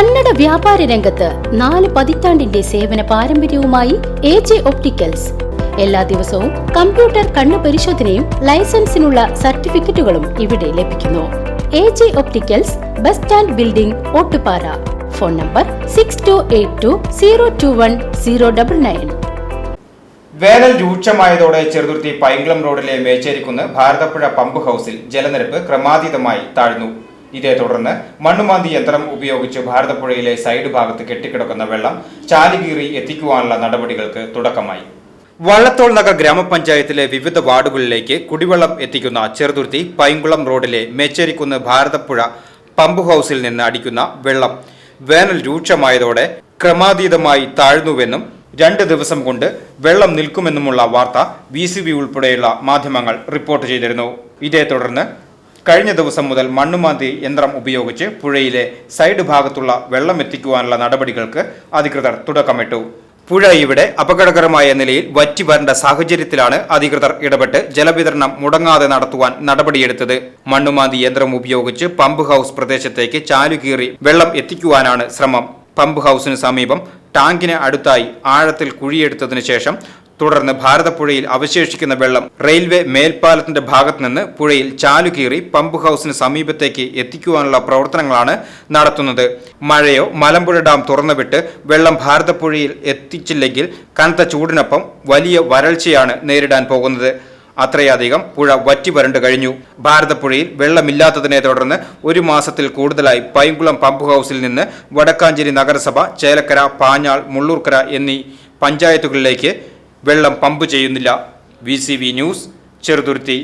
കന്നഡ വ്യാപാര രംഗത്ത് നാല് പതിറ്റാണ്ടിന്റെ സേവന പാരമ്പര്യവുമായി എ ജെ ഒപ്റ്റിക്കൽസ്. എല്ലാ ദിവസവും കമ്പ്യൂട്ടർ കണ്ണു പരിശോധനയും ലൈസൻസിനുള്ള സർട്ടിഫിക്കറ്റുകളും ഇവിടെ ലഭിക്കുന്നു. A J opticals bus stand building Ottupara. Phone number six two eight two zero two one zero double nine വേനൽ രൂക്ഷമായതോടെ ചെറുതുരുത്തി പൈങ്കുളം റോഡിലെ മേച്ചേരിക്കുന്ന് ഭാരതപ്പുഴ പമ്പ് ഹൗസിൽ ജലനിരപ്പ് ക്രമാതീതമായി താഴ്ന്നു. ഇതേ തുടർന്ന് മണ്ണുമാന്തി യന്ത്രം ഉപയോഗിച്ച് ഭാരതപ്പുഴയിലെ സൈഡ് ഭാഗത്ത് കെട്ടിക്കിടക്കുന്ന വെള്ളം ചാലുകീറി എത്തിക്കുവാനുള്ള നടപടികൾക്ക് തുടക്കമായി. വള്ളത്തോൾ നഗർ ഗ്രാമപഞ്ചായത്തിലെ വിവിധ വാർഡുകളിലേക്ക് കുടിവെള്ളം എത്തിക്കുന്ന ചെറുതുരുത്തി പൈങ്കുളം റോഡിലെ മേച്ചേരിക്കുന്ന് ഭാരതപ്പുഴ പമ്പ് ഹൗസിൽ നിന്ന് അടിക്കുന്ന വെള്ളം വേനൽ രൂക്ഷമായതോടെ ക്രമാതീതമായി താഴ്ന്നുവെന്നും രണ്ട് ദിവസം കൊണ്ട് വെള്ളം നിൽക്കുമെന്നുമുള്ള വാർത്ത വി സി ബി ഉൾപ്പെടെയുള്ള മാധ്യമങ്ങൾ റിപ്പോർട്ട് ചെയ്തിരുന്നു. ഇതേ തുടർന്ന് കഴിഞ്ഞ ദിവസം മുതൽ മണ്ണുമാന്തി യന്ത്രം ഉപയോഗിച്ച് പുഴയിലെ സൈഡ് ഭാഗത്തുള്ള വെള്ളം എത്തിക്കുവാനുള്ള നടപടികൾക്ക് അധികൃതർ തുടക്കമിട്ടു. പുഴ ഇവിടെ അപകടകരമായ നിലയിൽ വറ്റി വരേണ്ട സാഹചര്യത്തിലാണ് അധികൃതർ ഇടപെട്ട് ജലവിതരണം മുടങ്ങാതെ നടത്തുവാൻ നടപടിയെടുത്തത്. മണ്ണുമാന്തി യന്ത്രം ഉപയോഗിച്ച് പമ്പ് ഹൗസ് പ്രദേശത്തേക്ക് ചാലുകീറി വെള്ളം എത്തിക്കുവാനാണ് ശ്രമം. പമ്പ് ഹൗസിന് സമീപം ടാങ്കിന് അടുത്തായി ആഴത്തിൽ കുഴിയെടുത്തതിനു ശേഷം തുടർന്ന് ഭാരതപ്പുഴയിൽ അവശേഷിക്കുന്ന വെള്ളം റെയിൽവേ മേൽപ്പാലത്തിന്റെ ഭാഗത്തുനിന്ന് പുഴയിൽ ചാലുകീറി പമ്പ് ഹൌസിന് സമീപത്തേക്ക് എത്തിക്കുവാനുള്ള പ്രവർത്തനങ്ങളാണ് നടത്തുന്നത്. മഴയോ മലമ്പുഴ ഡാം തുറന്നുവിട്ട് വെള്ളം ഭാരതപ്പുഴയിൽ എത്തിച്ചില്ലെങ്കിൽ കനത്ത ചൂടിനൊപ്പം വലിയ വരൾച്ചയാണ് നേരിടാൻ പോകുന്നത്. അത്രയധികം പുഴ വറ്റി വരണ്ടു കഴിഞ്ഞു. ഭാരതപ്പുഴയിൽ വെള്ളമില്ലാത്തതിനെ തുടർന്ന് ഒരു മാസത്തിൽ കൂടുതലായി പൈങ്കുളം പമ്പ് ഹൌസിൽ നിന്ന് വടക്കാഞ്ചേരി നഗരസഭ ചേലക്കര പാഞ്ഞാൾ മുള്ളൂർക്കര എന്നീ പഞ്ചായത്തുകളിലേക്ക് വെള്ളം പമ്പ് ചെയ്യുന്നില്ല. V news Cheruthuruthy.